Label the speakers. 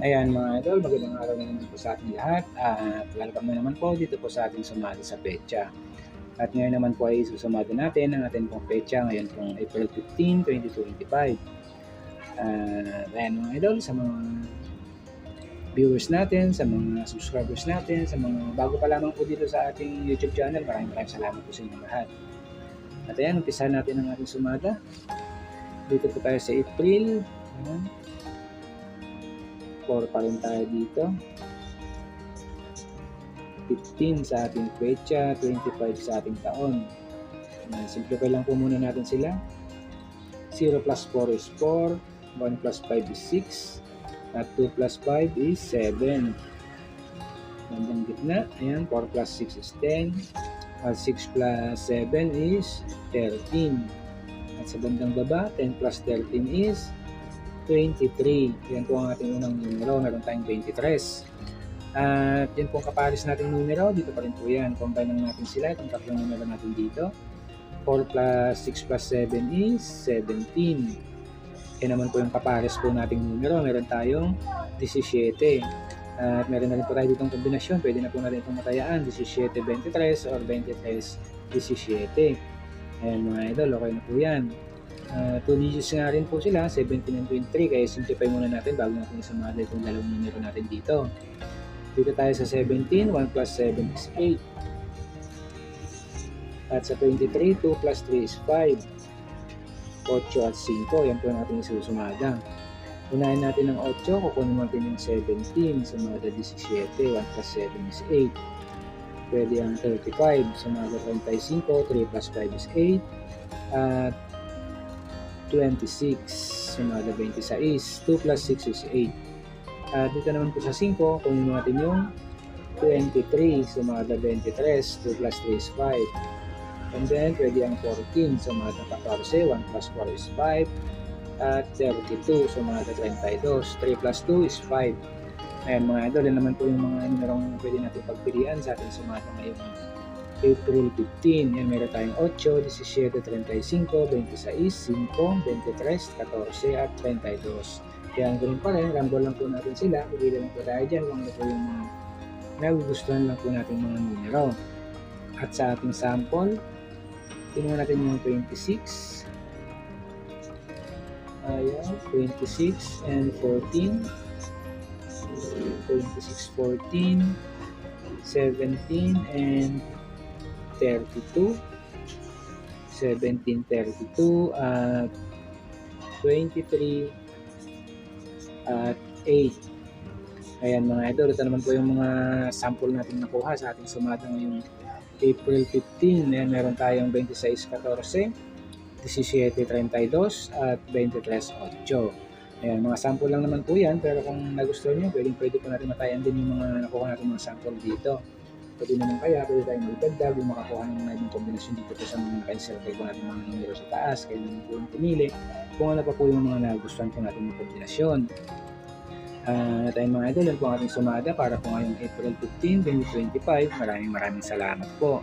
Speaker 1: Ayan mga idol, magandang araw na naman po sa ating lahat at welcome na naman po dito po sa ating sumali sa pecha. At ngayon naman po ay susumado natin ang ating pong pecha ngayon pong April 15, 2025. Uh, ayan mga idol, sa mga viewers natin, sa mga subscribers natin, sa mga bago pa lamang po dito sa ating YouTube channel, maraming maraming salamat po sa inyo lahat. At ayan, umpisa natin ang ating sumada. Dito po tayo sa April. Ayan. 4 pa rin tayo dito. 15 sa ating pecha, 25 sa ating taon. Ayan, simplify lang po muna natin sila. 0 plus 4 is 4, 1 plus 5 is 6, at 2 plus 5 is 7. Bandang gitna, ayan, 4 plus 6 is 10, at 6 plus 7 is 13. At sa bandang baba, 10 plus 13 is 23. Yan po ang ating unang numero. Meron tayong 23. At yan po ang kapares nating numero. Dito pa rin po yan. Combine lang natin sila. Itong tatlong numero natin dito. 4 plus 6 plus 7 is 17. Yan naman po yung kapares po nating numero. Meron tayong 17. At meron na rin po tayo ditong kombinasyon. Pwede na po natin itong matayaan. 17-23 or 23-17. Ayan mga idol, okay na po yan. Uh, 2 digits nga rin po sila, 17 and 23, kaya simplify muna natin bago natin isumada itong dalawang numero natin dito. Dito tayo sa 17, 1 plus 7 is 8. At sa 23, 2 plus 3 is 5. 8 at 5, yan po natin isusumada. Unahin natin ng 8, kukunin natin yung 17, sumada 17, 1 plus 7 is 8. Pwede ang 35, sumada 35, 3 plus 5 is 8. At 26, sumada 26, 2 plus 6 is 8. At dito naman po sa 5, kunin natin yung 23, sumada 23, 2 plus 3 is 5. And then, pwede ang 14, sumada 14, 1 plus 4 is 5. At 32, sumada 32, 3 plus 2 is 5. Ayan mga idol, yan naman po yung mga numerong pwede natin pagpilian sa ating sumada ngayong April 15. Yan, meron tayong 8, 17, 35, 26, 5, 23, 14, at 32. Yan, ganun pa rin. Rumble lang po natin sila. Pagili lang po tayo dyan kung ano po yung mga nagugustuhan lang po natin mga numero. At sa ating sample, tingnan natin yung 26. Ayan, 26 and 14. 26, 14, 17, and 32, 17, 32, at 23, at 8. Ayan mga idol, ito naman po yung mga sample natin nakuha sa ating sumada ngayong April 15. Ayan, meron tayong 26.14, 17.32, at 23.8. Ayan, mga sample lang naman po yan, pero kung nagustuhan nyo, pwedeng pwede po natin matayan din yung mga nakuha natin mga sample dito. Pwede naman kaya, pwede tayong magdagdag yung makakuha ng mga ibang kombinasyon dito po sa mga naka-circle po natin mga numero sa taas, kaya naman po yung pinili kung ano pa po yung mga nagustuhan po natin yung kombinasyon. Uh, at ayun mga idol, yan po ang ating sumada para po ngayong April 15, 2025. Maraming maraming salamat po.